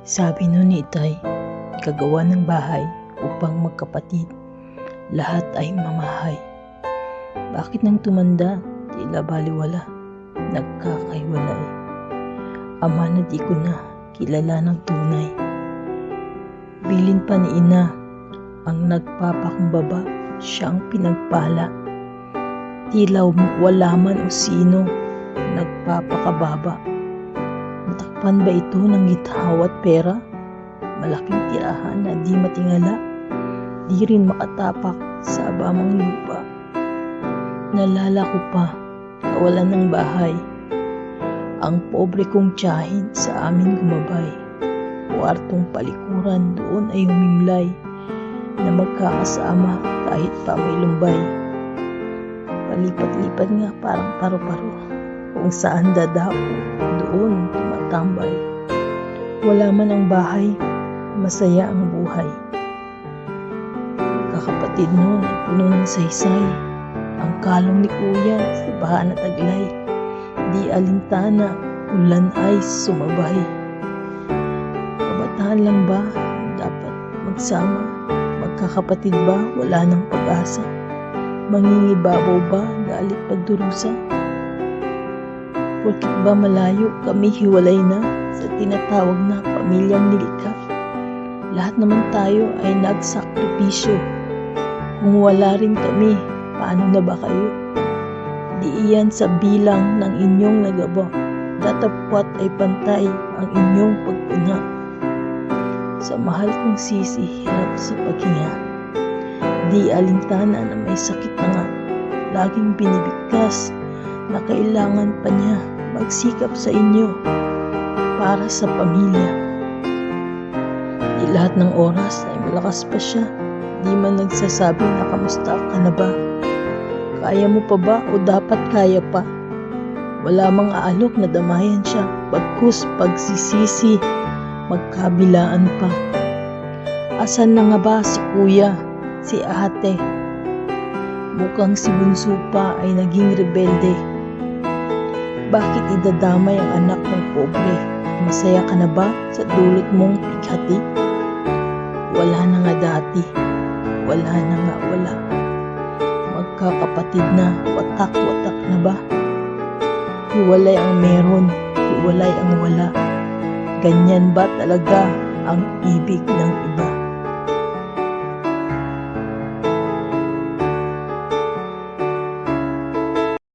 Sabi nun ni Itay, kagawa ng bahay upang magkapatid, lahat ay mamahay. Bakit nang tumanda, tila baliwala, nagkakaiwalay. Ama na di ko na kilala ng tunay. Bilin pa ni ina, ang nagpapakumbaba, siyang pinagpala. Tila wala man o sino, nagpapakababa. Matakpan ba ito ng githaw at pera? Malaking tirahan na di matingala, di rin makatapak sa abamang lupa. Nalala ko pa, kawalan ng bahay. Ang pobre kong tiyahin sa amin gumabay. Kuwartong palikuran doon ay humimlay na magkakasama kahit pa may lumbay. Palipat-lipat nga parang paro-paro kung saan dadapo doon tumatambay. Wala man ang bahay, masaya ang buhay. Kakapatid ay puno ng saysay. Ang kalong ni kuya sa baha na taglay. Di alintana, ulan ay sumabay. Kabataan lang ba dapat magsama? Magkakapatid ba wala ng pag-asa? Mangingibabaw ba galit pagdurusa? Porkit ba malayo kami hiwalay na sa tinatawag na pamilyang nilikha? Lahat naman tayo ay nagsakripisyo. Kung wala rin kami, paano na ba kayo? Di iyan sa bilang ng inyong nagaba. Datapwat ay pantay ang inyong pagpuna. Sa mahal kong sisi, hirap sa paghinga. Di alintana na may sakit na nga. Laging binibigkas na kailangan pa niya magsikap sa inyo para sa pamilya. Di lahat ng oras ay malakas pa siya. Di man nagsasabi na kamusta ka na ba? Kaya mo pa ba o dapat kaya pa? Wala mang aalok na damayan siya. Bagkus pagsisisi, magkabilaan pa. Asan na nga ba si kuya, si ate? Mukhang si bunso pa ay naging rebelde. Bakit idadamay ang anak ng pobre? Masaya ka na ba sa dulot mong pighati? Wala na nga dati. Wala na nga wala. Magkakapatid na, watak-watak na ba? Hiwalay ang meron, hiwalay ang wala. Ganyan ba talaga ang ibig ng iba?